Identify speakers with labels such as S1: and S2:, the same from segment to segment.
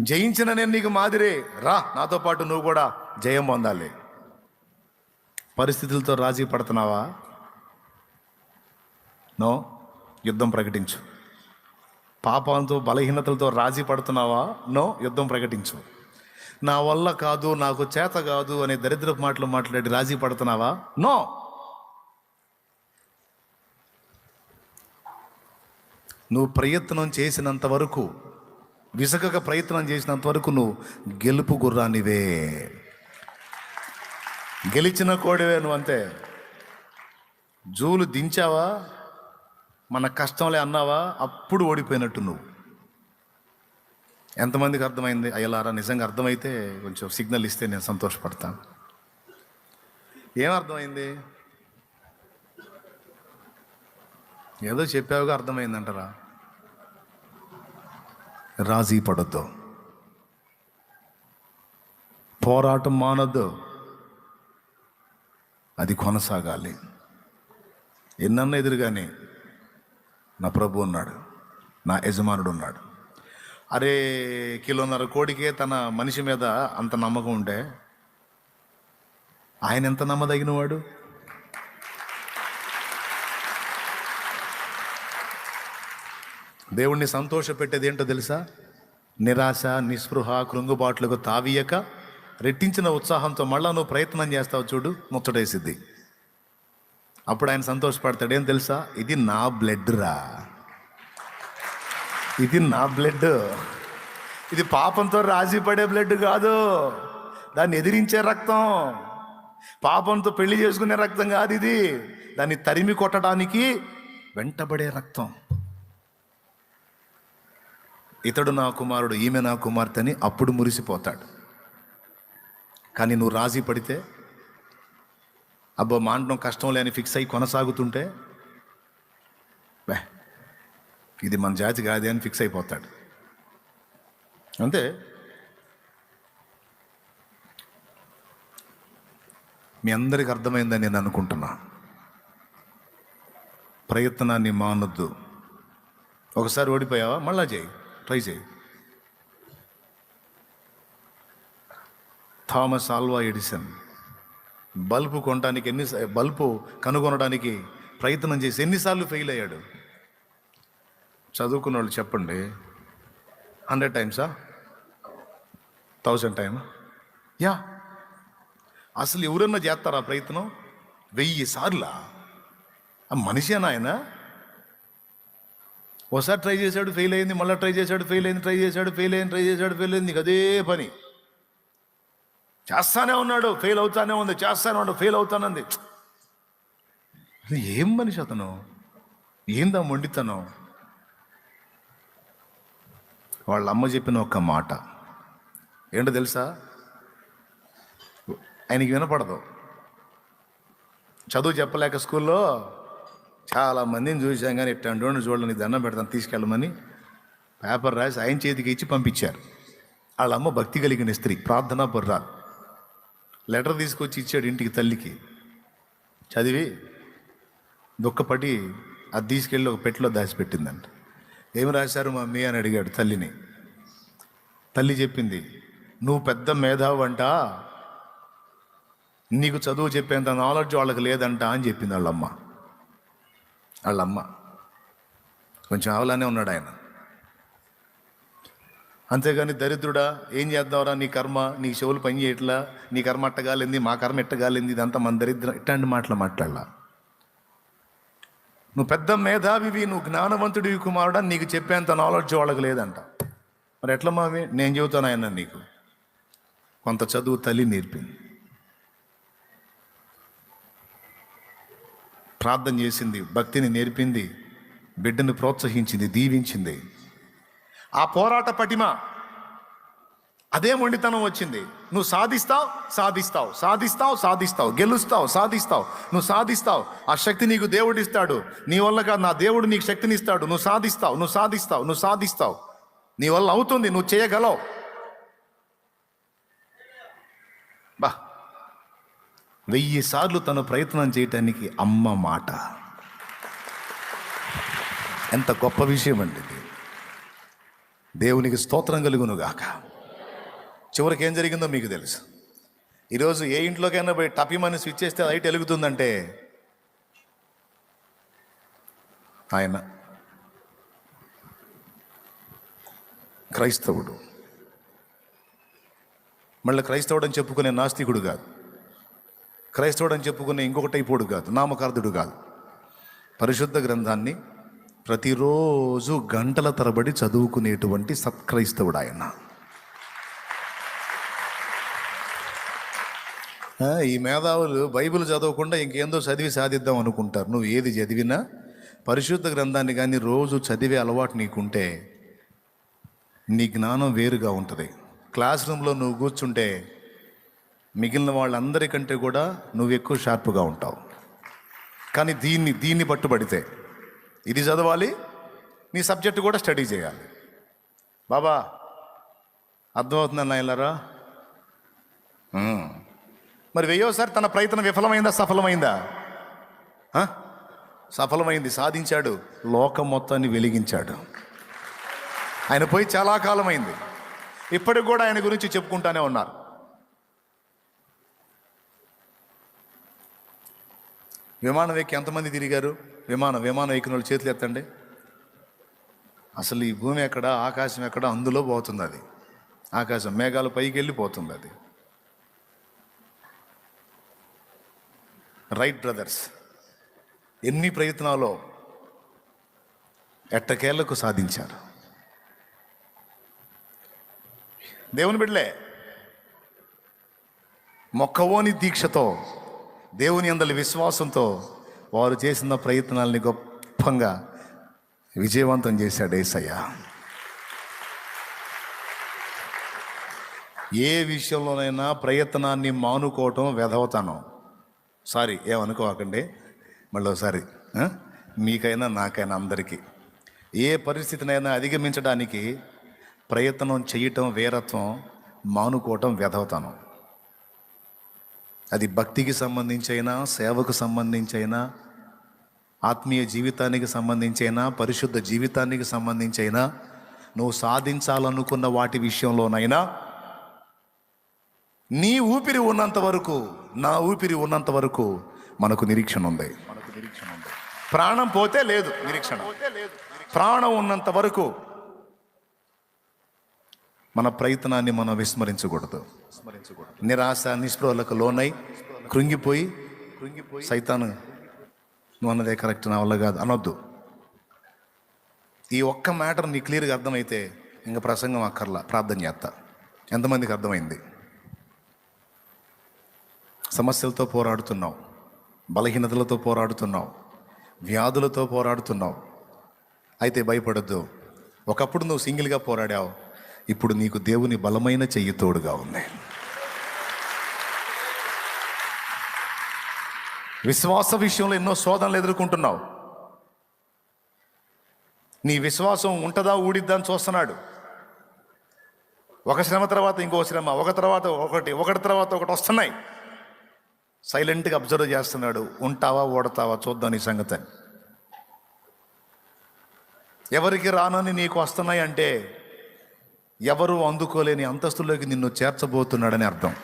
S1: జయించిన నేను నీకు మాదిరే. రా నాతో పాటు నువ్వు కూడా జయం పొందాలి. పరిస్థితులతో రాజీ పడుతున్నావా? నో యుద్ధం ప్రకటించు. పాపాలతో బలహీనతలతో రాజీ పడుతున్నావా? నో యుద్ధం ప్రకటించు. నా వల్ల కాదు నాకు చేత కాదు అనే దరిద్రపు మాటలు మాట్లాడి రాజీ పడుతున్నావా? నో. నువ్వు ప్రయత్నం చేసినంత వరకు విసగక ప్రయత్నం చేసినంత వరకు నువ్వు గెలుపు గుర్రానివే. గెలిచిన కోడివే నువ్వు అంతే. జూలు దించావా? మన కష్టంలే అన్నావా? అప్పుడు ఓడిపోయినట్టు నువ్వు. ఎంతమందికి అర్థమైంది? అయ్యలారా నిజంగా అర్థమైతే కొంచెం సిగ్నల్ ఇస్తే నేను సంతోషపడతాను. ఏం అర్థమైంది? ఏదో చెప్పావుగా అర్థమైందంటారా. రాజీ పడొద్దు. పోరాటం మానద్దు. అది కొనసాగాలి. ఎన్నన్న ఎదురుగానే నా ప్రభు ఉన్నాడు. నా యజమానుడు ఉన్నాడు. అరే కిలోన్నర కోడికే తన మనిషి మీద అంత నమ్మకం ఉంటే ఆయన ఎంత నమ్మదగినవాడు? దేవుణ్ణి సంతోషపెట్టేది ఏంటో తెలుసా? నిరాశ నిస్పృహ కృంగుబాట్లకు తావీయక రెట్టించిన ఉత్సాహంతో మళ్ళా నువ్వు ప్రయత్నం చేస్తావు చూడు ముచ్చటేసిద్ది. అప్పుడు ఆయన సంతోషపడతాడు ఏం తెలుసా? ఇది నా బ్లడ్ రా. ఇది నా బ్లడ్. ఇది పాపంతో రాజీ పడే బ్లడ్ కాదు. దాన్ని ఎదిరించే రక్తం. పాపంతో పెళ్ళి చేసుకునే రక్తం కాదు ఇది. దాన్ని తరిమి కొట్టడానికి వెంటబడే రక్తం. ఇతడు నా కుమారుడు ఈమె నా కుమార్తె అని అప్పుడు మురిసిపోతాడు. కానీ నువ్వు రాజీ పడితే అబ్బో మాండడం కష్టం లేని ఫిక్స్ అయ్యి కొనసాగుతుంటే బే ఇది మన జాతి కాదే అని ఫిక్స్ అయిపోతాడు. అంతే? మీ అందరికి అర్థమైందని నేను అనుకుంటున్నా. ప్రయత్నాన్ని మానొద్దు. ఒకసారి ఓడిపోయావా? మళ్ళా చేయి. ట్రై చేయి. Thomas Alva Edison. బల్బు కొనడానికి ఎన్ని బల్బు కనుగొనడానికి ప్రయత్నం చేసి ఎన్నిసార్లు ఫెయిల్ అయ్యాడు? చదువుకున్న వాళ్ళు చెప్పండి. హండ్రెడ్ టైమ్సా? Thousand time? యా. అసలు ఎవరన్నా చేస్తారా ప్రయత్నం? వెయ్యి సార్లా? మనిషేనా ఆయన? ఒకసారి ట్రై చేశాడు ఫెయిల్ అయింది మళ్ళీ ట్రై చేశాడు ఫెయిల్ అయింది ట్రై చేశాడు ఫెయిల్ అయింది ట్రై చేశాడు ఫెయిల్ అయింది నీకు అదే పని. చేస్తానే ఉన్నాడు ఫెయిల్ అవుతానే ఉంది చేస్తానే ఉన్నాడు ఫెయిల్ అవుతానంది ఏం మనిషి అతను? ఏందా మొండితనం? వాళ్ళ అమ్మ చెప్పిన ఒక్క మాట. ఏంటో తెలుసా? ఆయనకి వినపడదు. చదువు చెప్పలేక స్కూల్లో చాలా మందిని చూసాం కానీ ఇట్లాంటి వాడిని చూడాలని దండం పెడతాను తీసుకెళ్ళమని. పేపర్ రాసి ఆయన చేతికి ఇచ్చి పంపించారు. వాళ్ళ అమ్మ భక్తి కలిగిన స్త్రీ ప్రార్థనా బుర్రాలు లెటర్ తీసుకొచ్చి ఇచ్చాడు ఇంటికి తల్లికి. చదివి దుఃఖపడి అది తీసుకెళ్ళి ఒక పెట్టిలో దాచిపెట్టిందంట. ఏమి రాశారు మమ్మీ అని అడిగాడు తల్లిని. తల్లి చెప్పింది నువ్వు పెద్ద మేధావు అంట. నీకు చదువు చెప్పేంత నాలెడ్జ్ వాళ్ళకి లేదంట అని చెప్పింది వాళ్ళమ్మ వాళ్ళమ్మ. కొంచెం ఆవలానే ఉన్నాడు ఆయన. అంతేగాని దరిద్రుడా ఏం చేద్దాంరా నీ కర్మ? నీ చెవులు పని చేయట్లా? నీ కర్మ అట్టగాలింది మా కర్మ ఎట్టగాలింది ఇదంతా మన దరిద్రం. ఇట్లాంటి మాటలు మాట్లాడలా. నువ్వు పెద్ద మేధావివి నువ్వు జ్ఞానవంతుడివి కుమారుడా నీకు చెప్పేంత నాలెడ్జ్ వాళ్ళకి లేదంట. మరి ఎట్లా మావి? నేను చెబుతాను ఆయన నీకు. కొంత చదువు తల్లి నేర్పింది. ప్రార్థన చేసింది భక్తిని నేర్పింది బిడ్డను ప్రోత్సహించింది దీవించింది. ఆ పోరాట పటిమ అదే మొండితనం వచ్చింది. నువ్వు సాధిస్తావు సాధిస్తావు సాధిస్తావు సాధిస్తావు గెలుస్తావు సాధిస్తావు నువ్వు సాధిస్తావు. ఆ శక్తి నీకు దేవుడు ఇస్తాడు. నీ వల్ల కాదు నా దేవుడు నీకు శక్తిని ఇస్తాడు. నువ్వు సాధిస్తావు నువ్వు సాధిస్తావు నువ్వు సాధిస్తావు. నీ వల్ల అవుతుంది నువ్వు చేయగలవు. వెయ్యి సార్లు తను ప్రయత్నం చేయటానికి అమ్మ మాట. ఎంత గొప్ప విషయం అండి ఇది. దేవునికి స్తోత్రం కలుగునుగాక. చివరికి ఏం జరిగిందో మీకు తెలుసు. ఈరోజు ఏ ఇంట్లోకైనా పోయి టపిమని స్విచ్ చేస్తే లైట్ వెలుగుతుందంటే ఆయన క్రైస్తవుడు. మళ్ళీ క్రైస్తవుడు అని చెప్పుకునే నాస్తికుడు కాదు. క్రైస్తవుడు అని చెప్పుకునే ఇంకొకటి అయిపోడు కాదు నామకార్థుడు కాదు. పరిశుద్ధ గ్రంథాన్ని ప్రతిరోజు గంటల తరబడి చదువుకునేటువంటి సత్క్రైస్తవుడు ఆయన ఈ మేధావులు బైబిల్ చదవకుండా ఇంకేందో చదివి సాధిద్దాం అనుకుంటారు. నువ్వు ఏది చదివినా పరిశుద్ధ గ్రంథాన్ని కానీ రోజు చదివే అలవాటు నీకుంటే నీ జ్ఞానం వేరుగా ఉంటుంది. క్లాస్ రూమ్లో నువ్వు కూర్చుంటే మిగిలిన వాళ్ళందరికంటే కూడా నువ్వు ఎక్కువ షార్ప్గా ఉంటావు. కానీ దీన్ని దీన్ని పట్టుబడితే ఇది చదవాలి నీ సబ్జెక్టు కూడా స్టడీ చేయాలి. బాబా అర్థమవుతుందన్న ఇలారా మరి వెయ్యోసారి తన ప్రయత్నం విఫలమైందా సఫలమైందా? సఫలమైంది సాధించాడు లోకం మొత్తాన్ని వెలిగించాడు. ఆయన పోయి చాలా కాలమైంది. ఇప్పటికి కూడా ఆయన గురించి చెప్పుకుంటానే ఉన్నారు. విమానం ఎక్కి ఎంతమంది తిరిగారు? విమానం విమానం ఎక్కిన వాళ్ళు చేతులు ఎత్తండి. అసలు ఈ భూమి ఎక్కడ ఆకాశం ఎక్కడ అందులో పోతుంది అది. ఆకాశం మేఘాలు పైకి వెళ్ళిపోతుంది అది. రైట్ బ్రదర్స్ ఎన్ని ప్రయత్నాలో ఎట్టకేళ్ళకు సాధించారు? దేవుని బిడ్డలే మొక్కవోని దీక్షతో దేవుని అందరి విశ్వాసంతో వారు చేసిన ప్రయత్నాల్ని గొప్పంగా విజయవంతం చేశాడు ఏసయ్య. ఏ విషయంలోనైనా ప్రయత్నాన్ని మానుకోవటం వెధవతనం. సారీ ఏమనుకోకండి మళ్ళీ ఒకసారి మీకైనా నాకైనా అందరికీ. ఏ పరిస్థితినైనా అధిగమించడానికి ప్రయత్నం చేయటం వీరత్వం మానుకోవటం వెధవతనం. అది భక్తికి సంబంధించైనా సేవకు సంబంధించైనా ఆత్మీయ జీవితానికి సంబంధించైనా పరిశుద్ధ జీవితానికి సంబంధించైనా నువ్వు సాధించాలనుకున్న వాటి విషయంలోనైనా నీ ఊపిరి ఉన్నంత వరకు నా ఊపిరి ఉన్నంత వరకు మనకు నిరీక్షణ ఉంది. మనకు నిరీక్షణ ఉంది. ప్రాణం పోతే లేదు నిరీక్షణ. ప్రాణం ఉన్నంత వరకు మన ప్రయత్నాన్ని మనం విస్మరించకూడదు. నిరాశ నిస్పృహలకు లోనై కృంగిపోయి కృంగిపోయి సైతాను నువ్వు అన్నదే కరెక్ట్ నా వల్ల కాదు అనొద్దు. ఈ ఒక్క మ్యాటర్ నీ క్లియర్గా అర్థమైతే ఇంకా ప్రసంగం అక్కర్లా ప్రార్థన చేస్తా. ఎంతమందికి అర్థమైంది? సమస్యలతో పోరాడుతున్నావు బలహీనతలతో పోరాడుతున్నావు వ్యాధులతో పోరాడుతున్నావు. అయితే భయపడొద్దు. ఒకప్పుడు నువ్వు సింగిల్గా పోరాడావు ఇప్పుడు నీకు దేవుని బలమైన చెయ్యి తోడుగా ఉంది. విశ్వాస విషయంలో ఎన్నో శోధనలు ఎదుర్కొంటున్నావు. నీ విశ్వాసం ఉంటుందా ఊడిద్దా అని చూస్తున్నాడు. ఒక శ్రమ తర్వాత ఇంకో శ్రమ ఒక తర్వాత ఒకటి ఒకటి తర్వాత ఒకటి వస్తున్నాయి. సైలెంట్గా అబ్జర్వ్ చేస్తున్నాడు ఉంటావా ఓడతావా చూద్దాం నీ సంగతి ఎవరికి రానని నీకు వస్తున్నాయి అంటే ఎవరు అందుకోలేని అంతస్తులోకి నిన్ను చేర్చబోతున్నాడని అర్థం.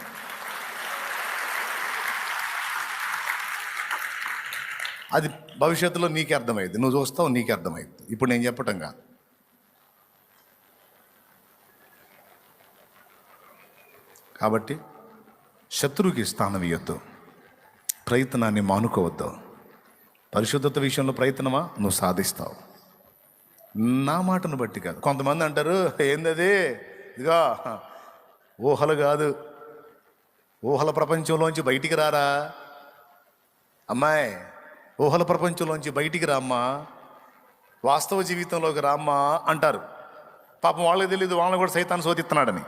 S1: అది భవిష్యత్తులో నీకే అర్థమైంది నువ్వు చూస్తావు నీకే అర్థమైంది ఇప్పుడు నేను చెప్పటం కాదు. కాబట్టి శత్రువుకి స్థానం ఇవ్వద్దు ప్రయత్నాన్ని మానుకోవద్దు. పరిశుద్ధత విషయంలో ప్రయత్నమా? నువ్వు సాధిస్తావు. నా మాటను బట్టి కాదు. కొంతమంది అంటారు ఏందది? ఇదిగా ఊహలు కాదు. ఊహల ప్రపంచంలోంచి బయటికి రారా? అమ్మాయి ఊహల ప్రపంచంలోంచి బయటికి రామ్మా? వాస్తవ జీవితంలోకి రామ్మా? అంటారు. పాపం వాళ్ళకి తెలియదు వాళ్ళని కూడా సైతాన్ని శోధిస్తున్నాడని.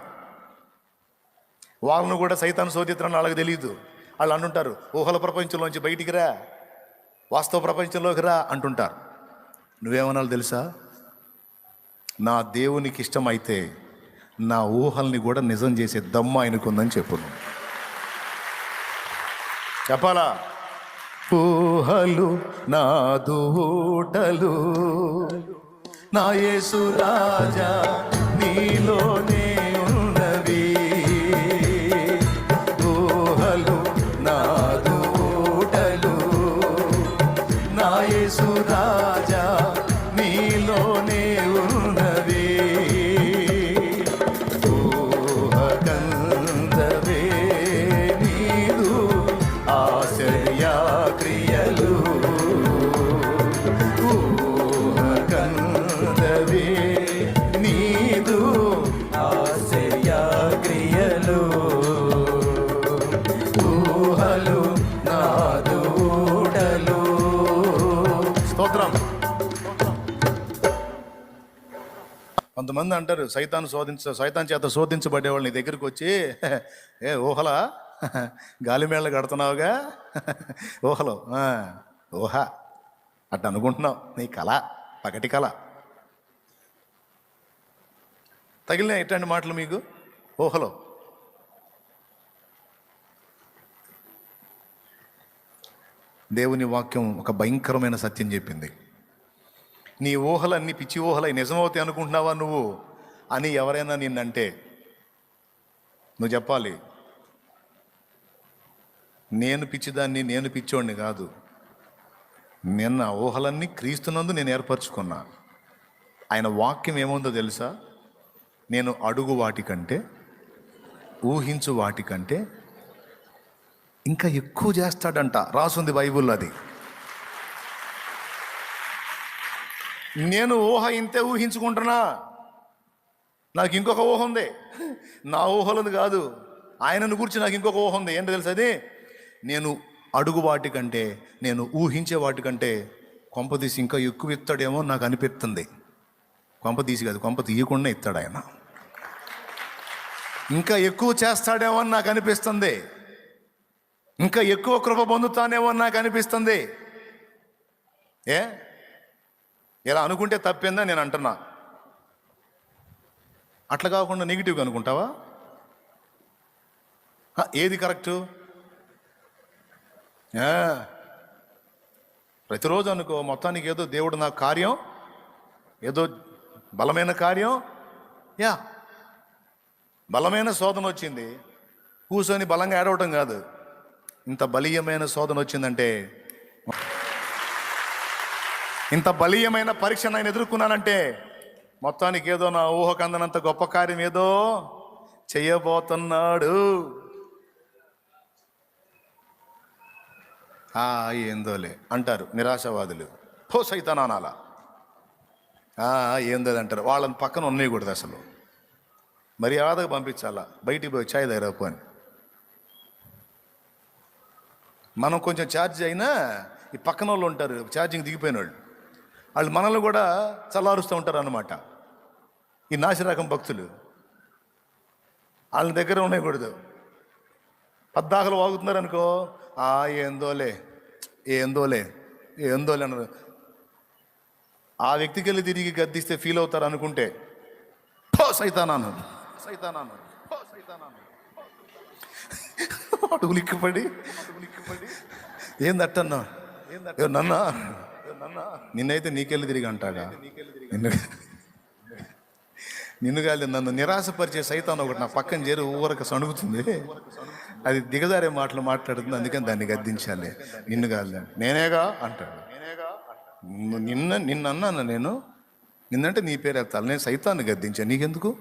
S1: వాళ్ళను కూడా సైతాన్ని శోధిస్తున్నాడని వాళ్ళకి తెలియదు వాళ్ళు అంటుంటారు ఊహల ప్రపంచంలోంచి బయటికి రా. వాస్తవ ప్రపంచంలోకి రా అంటుంటారు. నువ్వేమన్నా తెలుసా? నా దేవునికి ఇష్టమైతే నా ఊహల్ని కూడా నిజం చేసే దమ్మ ఆయనకుందని చెప్పును. చెప్పాలా? ఊహలు నా దూటలు నా యేసు రాజా నీలోనే స్తోత్రం. కొంతమంది అంటారు సైతాన్ శోధించ సైతాన్ చేత శోధించబడే వాళ్ళు నీ దగ్గరికి వచ్చి ఏ ఊహలా? గాలిమేళ కడుతున్నావుగా? ఊహలో ఊహ. అట్ట అనుకుంటున్నావు నీ కళ పగటి కళ. తగిలిన ఎట్లాంటి మాటలు మీకు? ఊహలో. దేవుని వాక్యం ఒక భయంకరమైన సత్యం చెప్పింది. నీ ఊహలన్నీ పిచ్చి ఊహలై నిజమవుతాయి అనుకుంటున్నావా నువ్వు? అని ఎవరైనా నిన్నంటే నువ్వు చెప్పాలి. నేను పిచ్చిదాన్ని నేను పిచ్చోడిని కాదు. నిన్న ఊహలన్నీ క్రీస్తునందు నేను ఏర్పరచుకున్నా. ఆయన వాక్యం ఏముందో తెలుసా? నేను అడుగు వాటికంటే ఊహించు వాటికంటే ఇంకా ఎక్కువ చేస్తాడంట. రాసుంది బైబుల్లో అది. నేను ఊహ ఇంతే ఊహించుకుంటున్నా. నాకు ఇంకొక ఊహ ఉంది. నా ఊహలది కాదు. ఆయనను గురించి నాకు ఇంకొక ఊహ ఉంది. ఏంటో తెలుసు అది? నేను అడుగు వాటికంటే నేను ఊహించే వాటికంటే కొంపదీసి ఇంకా ఎక్కువ ఇస్తాడేమో నాకు అనిపిస్తుంది. కొంపదీసి కాదు కొంప తీయకుండా ఇస్తాడు ఆయన ఇంకా ఎక్కువ చేస్తాడేమో అని నాకు అనిపిస్తుంది. ఇంకా ఎక్కువ కృప పొందుతానేమో నాకు అనిపిస్తుంది. ఏ? ఇలా అనుకుంటే తప్పిందా నేను అంటున్నా. అట్లా కాకుండా నెగిటివ్గా అనుకుంటావా? ఏది కరెక్టు ప్రతిరోజు అనుకో మొత్తానికి ఏదో దేవుడు నా కార్యం ఏదో బలమైన కార్యం. యా. బలమైన శోధన వచ్చింది. కూర్చొని బలంగా ఏడవటం కాదు. ఇంత బలీయమైన శోధన వచ్చిందంటే ఇంత బలీయమైన పరీక్ష నేను ఎదుర్కొన్నానంటే మొత్తానికి ఏదో నా ఊహకు అందనంత గొప్ప కార్యం ఏదో చేయబోతున్నాడు. ఆ ఏందోలే అంటారు నిరాశవాదులు. పో ఆ ఏందో అంటారు. వాళ్ళని పక్కన ఉన్నాయి కూడా అసలు. మర్యాదగా పంపించాలా. బయటికి పోయి ఛాయ్ దగ్గర అని. మనం కొంచెం ఛార్జ్ అయినా ఈ పక్కన వాళ్ళు ఉంటారు ఛార్జింగ్ దిగిపోయిన వాళ్ళు. వాళ్ళు మనల్ని కూడా చల్లారుస్తూ ఉంటారు అన్నమాట ఈ నాశరకం భక్తులు. వాళ్ళ దగ్గర ఉండకూడదు. పద్దాకలు వాగుతున్నారు అనుకో ఆ ఏందోలే ఏందోలే ఏందోలే అన్నారు. ఆ వ్యక్తికి వెళ్ళి తిరిగి గద్దిస్తే ఫీల్ అవుతారు అనుకుంటే పో సైతానాను సైతానాను పో సైతానాను. అడుగులు ఏందట్టన్నా? నన్నా? నిన్నైతే నీకెళ్ళి తిరిగి అంటాగా? నిన్ను నిన్ను కాదు నన్ను నిరాశపరిచే సైతాన్ ఒకటి నా పక్కన చేరి ఊరక సణుగుతుంది. అది దిగజారే మాటలు మాట్లాడుతుంది అందుకని దాన్ని గద్దించాలి. నిన్ను కాదు నేనేగా? అంటాడు. నిన్న నిన్న అన్నాను నేను? నిన్నంటే నీ పేరు ఎత్తాలి నేను సైతాన్ని గద్దించాను నీకెందుకు?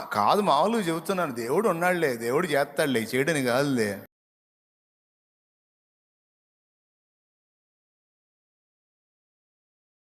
S1: కాదు మామూలుగా చెబుతున్నాను. దేవుడు ఉన్నాడులే. దేవుడు చేస్తాడులే. చేయడని కాదులే.